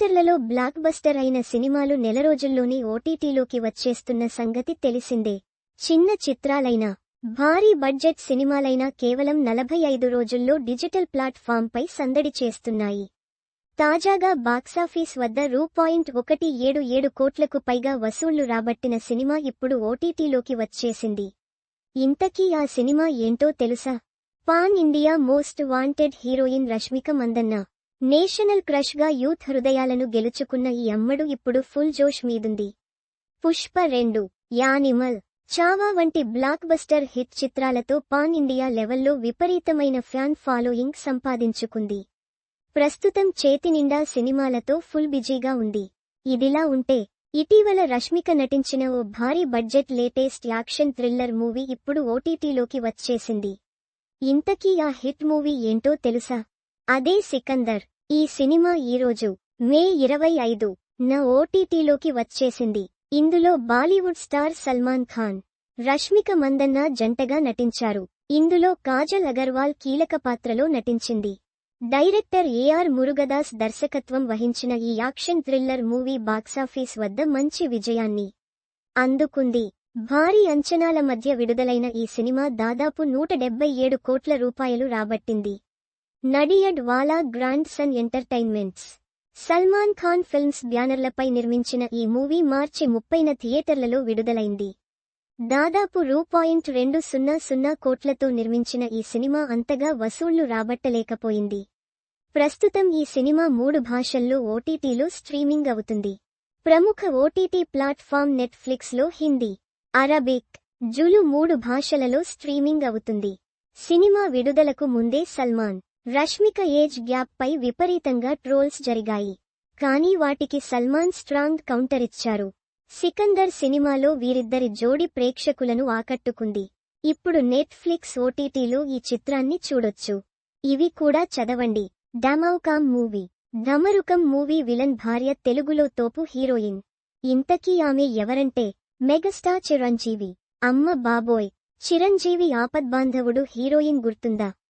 థియేటర్లలో block buster అయిన సినిమాలు నెల రోజుల్లోనే ఓటీటీలోకి వచ్చేస్తున్న సంగతి తెలిసిందే. చిన్న చిత్రాలైనా భారీ బడ్జెట్ సినిమాలైనా కేవలం నలభై ఐదు రోజుల్లో డిజిటల్ ప్లాట్ఫామ్పై సందడి చేస్తున్నాయి. తాజాగా బాక్సాఫీస్ వద్ద రూ పాయింట్ ఒకటి ఏడు ఏడు కోట్లకు పైగా వసూళ్ళు రాబట్టిన సినిమా ఇప్పుడు ఓటీటీలోకి వచ్చేసింది. ఇంతకీ ఆ సినిమా ఏంటో తెలుసా? Pan India most wanted heroine Rashmika Mandanna national క్రష్గా youth హృదయాలను గెలుచుకున్న ఈ అమ్మడు ఇప్పుడు ఫుల్ జోష్ మీదుంది. పుష్ప రెండు యానిమల్. చావా వంటి బ్లాక్ బస్టర్ హిట్ చిత్రాలతో పాన్ ఇండియా లెవెల్లో విపరీతమైన ఫ్యాన్ ఫాలోయింగ్ సంపాదించుకుంది. ప్రస్తుతం చేతినిండా సినిమాలతో ఫుల్ బిజీగా ఉంది. ఇదిలా ఉంటే ఇటీవల రష్మిక నటించిన ఓ భారీ budget latest action thriller movie ఇప్పుడు ఓటీటీలోకి వచ్చేసింది. ఇంతకీ ఆ హిట్ మూవీ ఏంటో తెలుసా? అదే సికందర్. ఈ సినిమా ఈరోజు మే ఇరవై ఐదు న ఓటీటీలోకి వచ్చేసింది. ఇందులో బాలీవుడ్ స్టార్ సల్మాన్ ఖాన్ రష్మిక మందన్న జంటగా నటించారు. ఇందులో కాజల్ అగర్వాల్ కీలక పాత్రలో నటించింది. డైరెక్టర్ ఏఆర్ మురుగదాస్ దర్శకత్వం వహించిన ఈ యాక్షన్ థ్రిల్లర్ మూవీ బాక్సాఫీస్ వద్ద మంచి విజయాన్ని అందుకుంది. భారీ అంచనాల మధ్య విడుదలైన ఈ సినిమా దాదాపు నూట డెబ్బై ఏడు కోట్ల రూపాయలు రాబట్టింది. Nadiadwala grandson entertainments. Salman Khan films బ్యానర్లపై నిర్మించిన ఈ మూవీ మార్చి ముప్పైన థియేటర్లలో విడుదలైంది. దాదాపు రూ పాయింట్ రెండు సున్నా సున్నా కోట్లతో నిర్మించిన ఈ సినిమా అంతగా వసూళ్ళు రాబట్టలేకపోయింది. ప్రస్తుతం ఈ సినిమా మూడు భాషల్లో ఓటీటీలో స్ట్రీమింగ్ అవుతుంది. ప్రముఖ ఓటీటీ ప్లాట్ఫామ్ నెట్ఫ్లిక్స్లో హిందీ అరబిక్ జులు మూడు భాషలలో స్ట్రీమింగ్ అవుతుంది. సినిమా విడుదలకు ముందే సల్మాన్ రష్మిక ఏజ్ గ్యాప్ పై విపరీతంగా ట్రోల్స్ జరిగాయి. కానీ వాటికి సల్మాన్ స్ట్రాంగ్ కౌంటరిచ్చారు సికందర్ సినిమాలో వీరిద్దరి జోడి ప్రేక్షకులను ఆకట్టుకుంది. ఇప్పుడు నెట్ఫ్లిక్స్ ఓటీటీలో ఈ చిత్రాన్ని చూడొచ్చు. ఇవి కూడా చదవండి. Damarukam movie. Damarukam movie villain భార్య తెలుగులో తోపు హీరోయిన్. ఇంతకీ ఆమె ఎవరంటే? మెగస్టార్ చిరంజీవి. అమ్మ బాబోయ్. చిరంజీవి ఆపద్బాంధవుడు హీరోయిన్ గుర్తుందా?